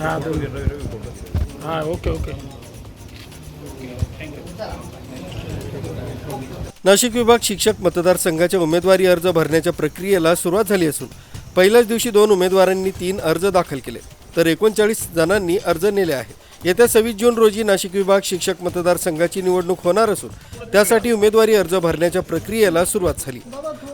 हां हां okay okay Nashik विभाग शिक्षक मतदारसंघाच्या उमेदवारी अर्ज भरण्याच्या प्रक्रियेला सुरुवात झाली असून पहिल्याच दिवशी दोन उमेदवारांनी तीन अर्ज दाखल केले तर एकोणचाळीस जणांनी अर्ज नेले आहे येत्या सव्वीस जून रोजी नाशिक विभाग शिक्षक मतदारसंघाची निवडणूक होणार असून त्यासाठी उमेदवारी अर्ज भरण्याच्या प्रक्रियेला सुरुवात झाली.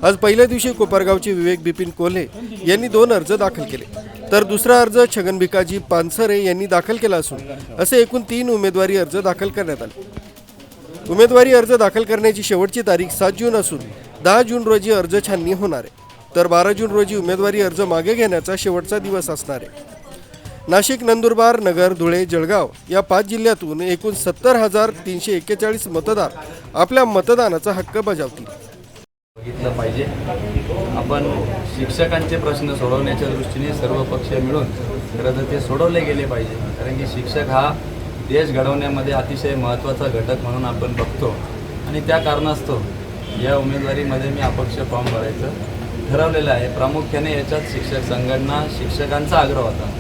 आज पहिल्या दिवशी कोपरगावचे विवेक बिपिन कोल्हे यांनी दोन अर्ज दाखल केले. तर दुसरा अर्ज छगन भिकाजी पानसरे यांनी दाखल केला असून असे एकूण तीन उमेदवारी अर्ज दाखल करण्यात आले. उमेदवारी अर्ज दाखल करण्याची शेवटची तारीख सात जून असून दहा जून रोजी अर्ज छाननी होणार आहे. तर बारा जून रोजी उमेदवारी अर्ज मागे घेण्याचा शेवटचा दिवस असणार आहे. नाशिक नंदुरबार नगर धुळे जळगाव या पाच जिल्ह्यातून एकूण सत्तर हजार तीनशे एक्केचाळीस मतदार आपल्या मतदानाचा हक्क बजावतील. बघितलं पाहिजे. आपण शिक्षकांचे प्रश्न सोडवण्याच्या दृष्टीने सर्व पक्ष मिळून खरं तर ते सोडवले गेले पाहिजे. कारण की शिक्षक हा देश घडवण्यामध्ये अतिशय महत्त्वाचा घटक म्हणून आपण बघतो. आणि त्या कारणास्तव या उमेदवारीमध्ये मी अपक्ष फॉर्म भरायचं ठरवलेलं आहे. प्रामुख्याने याच्यात शिक्षक संघटना शिक्षकांचा आग्रह होता.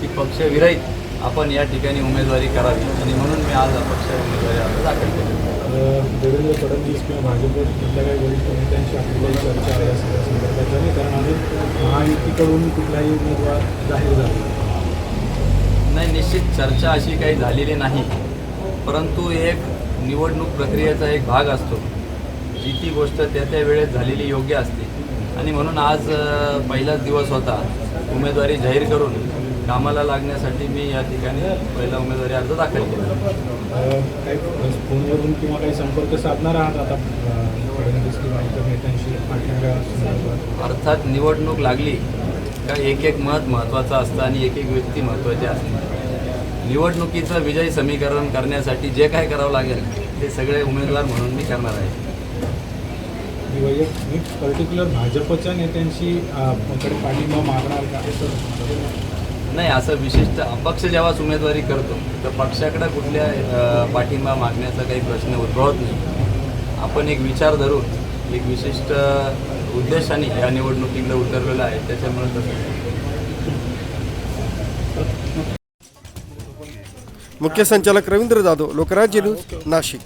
की पक्षविरहित आपण या ठिकाणी उमेदवारी करावी आणि म्हणून मी आज अपक्ष उमेदवारी अर्ज दाखल केला. देवेंद्र फडणवीस किंवा भाजपवर कुठल्या काही वरिष्ठ नेत्यांशी आपली काही चर्चा आहे सगळ्या संदर्भात झाली. कारण अजून महायुतीकडून कुठलाही उमेदवार जाहीर झाला नाही. निश्चित चर्चा अशी काही झालेली नाही. परंतु एक निवडणूक प्रक्रियेचा एक भाग असतो. जी ती गोष्ट त्या त्या वेळेत झालेली योग्य असते. आणि म्हणून आज पहिलाच दिवस होता उमेदवारी जाहीर करून कामाला लागण्यासाठी मी या ठिकाणी पहिला उमेदवारी अर्ज दाखल केला. काही फोनवरून किंवा काही संपर्क साधणार आहात आता अर्थात निवडणूक लागली का एक एक मत महत्त्वाचं असतं आणि एक एक व्यक्ती महत्त्वाची असते. निवडणुकीचं विजय समीकरण करण्यासाठी जे काय करावं लागेल ते सगळे उमेदवार म्हणून मी करणार आहे. पर्टिक्युलर भाजपच्या नेत्यांशी पाठिंबा मागणार का? नाही असं विशिष्ट अपक्ष जेव्हाच उमेदवारी करतो तर पक्षाकडे कुठल्या पाठिंबा मागण्याचा काही प्रश्न उद्भवत नाही. आपण एक विचार धरून एक विशिष्ट उद्देशाने या निवडणुकीकडे उतरलेलं आहे त्याच्यामुळे तसं मुख्य संचालक रवींद्र जाधव लोकराज्य न्यूज नाशिक.